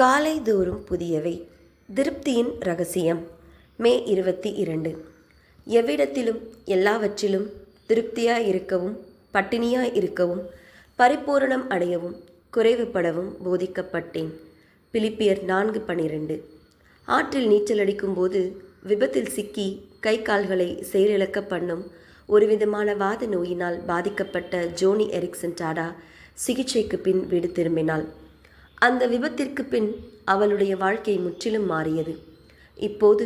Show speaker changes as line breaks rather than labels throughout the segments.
காலை தோறும் புதியவை. திருப்தியின் ரகசியம். மே இருபத்தி இரண்டு. எவ்விடத்திலும் எல்லாவற்றிலும் திருப்தியாக இருக்கவும் பட்டினியாக இருக்கவும் பரிபூரணம் அடையவும் குறைவுபடவும் போதிக்கப்பட்டேன். பிலிப்பியர் நான்கு பனிரெண்டு ஆற்றில் நீச்சல் அடிக்கும்போது விபத்தில் சிக்கி கை கால்களை செயலிழக்க பண்ணும் ஒருவிதமான வாத நோயினால் பாதிக்கப்பட்ட ஜோனி எரிக்சன் டாடா சிகிச்சைக்கு பின் வீடு திரும்பினாள். அந்த விபத்திற்கு பின் அவளுடைய வாழ்க்கை முற்றிலும் மாறியது. இப்போது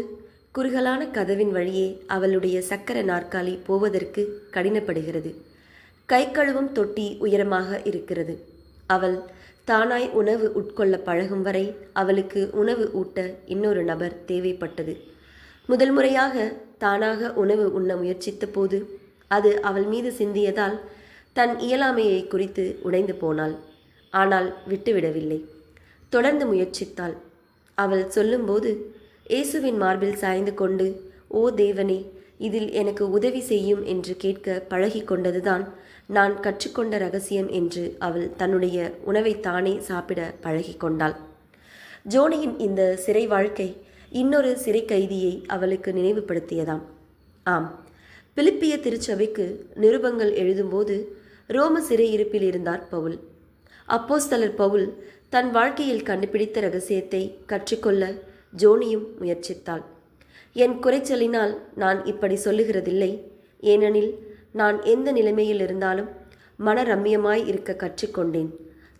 குறுகலான கதவின் வழியே அவளுடைய சக்கர நாற்காலி போவதற்கு கடினப்படுகிறது. கை கழுவும் தொட்டி உயரமாக இருக்கிறது. அவள் தானாய் உணவு உட்கொள்ள பழகும் வரை அவளுக்கு உணவு ஊட்ட இன்னொரு நபர் தேவைப்பட்டது. முதல் முறையாக தானாக உணவு உண்ண முயற்சித்த போது அது அவள் மீது சிந்தியதால் தன் இயலாமையை குறித்து உடைந்து போனாள். ஆனால் விட்டுவிடவில்லை. தொடர்ந்து முயற்சித்தாள். அவள் சொல்லும்போது இயேசுவின் மார்பில் சாய்ந்து கொண்டு ஓ தேவனே இதில் எனக்கு உதவி செய்யும் என்று கேட்க பழகி கொண்டதுதான் நான் கற்றுக்கொண்ட ரகசியம் என்று அவள் தன்னுடைய உணவை தானே சாப்பிட பழகி கொண்டாள். ஜோனியின் இந்த சிறை வாழ்க்கை இன்னொரு சிறை கைதியை அவளுக்கு நினைவுபடுத்தியதாம். ஆம். பிலிப்பிய திருச்சபைக்கு நிருபங்கள் எழுதும்போது ரோம சிறையிருப்பில் இருந்தார் பவுல். அப்போஸ்தலர் பவுல் தன் வாழ்க்கையில் கண்டுபிடித்த ரகசியத்தை கற்றுக்கொள்ள ஜோனியும் முயற்சித்தாள். என் குறைச்சலினால் நான் இப்படி சொல்லுகிறதில்லை. ஏனெனில் நான் எந்த நிலைமையில் இருந்தாலும் மன ரம்மியமாய் இருக்க கற்றுக்கொண்டேன்.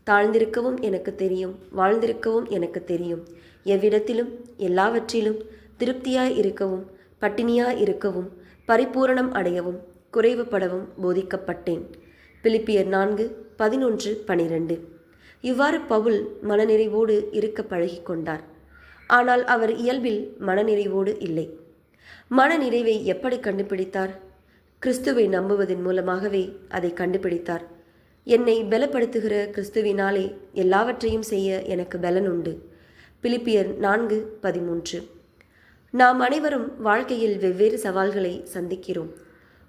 தாழ்ந்திருக்கவும் எனக்கு தெரியும் வாழ்ந்திருக்கவும் எனக்கு தெரியும். எவ்விடத்திலும் எல்லாவற்றிலும் திருப்தியாய் இருக்கவும் பட்டினியாய் இருக்கவும் பரிபூரணம் அடையவும் குறைவுபடவும் போதிக்கப்பட்டேன். பிலிப்பியர் நான்கு பதினொன்று பனிரெண்டு. இவ்வாறு பவுல் மனநிறைவோடு இருக்க பழகி கொண்டார். ஆனால் அவர் இயல்பில் மனநிறைவோடு இல்லை. மனநிறைவை எப்படி கண்டுபிடித்தார்? கிறிஸ்துவை நம்புவதன் மூலமாகவே அதை கண்டுபிடித்தார். என்னை பலப்படுத்துகிற கிறிஸ்துவினாலே எல்லாவற்றையும் செய்ய எனக்கு பலன் உண்டு. பிலிப்பியர் நான்கு பதிமூன்று. நாம் அனைவரும் வாழ்க்கையில் வெவ்வேறு சவால்களை சந்திக்கிறோம்.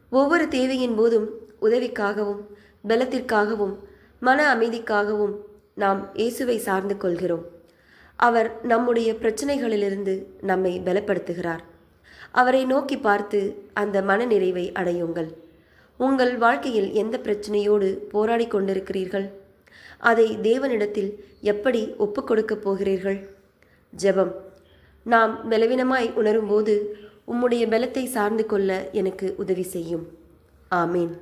ஒவ்வொரு தேவையின் போதும் உதவிக்காகவும் பலத்திற்காகவும் மன அமைதிக்காகவும் நாம் இயேசுவை சார்ந்து கொள்கிறோம். அவர் நம்முடைய பிரச்சனைகளிலிருந்து நம்மை பலப்படுத்துகிறார். அவரை நோக்கி பார்த்து அந்த மனநிறைவை அடையுங்கள். உங்கள் வாழ்க்கையில் எந்த பிரச்சனையோடு போராடி கொண்டிருக்கிறீர்கள்? அதை தேவனிடத்தில் எப்படி ஒப்புக்கொடுக்கப் போகிறீர்கள்? ஜெபம். நாம் பலவீனமாய் உணரும்போது உம்முடைய பலத்தை சார்ந்து கொள்ள எனக்கு உதவி செய்யும். ஆமீன்.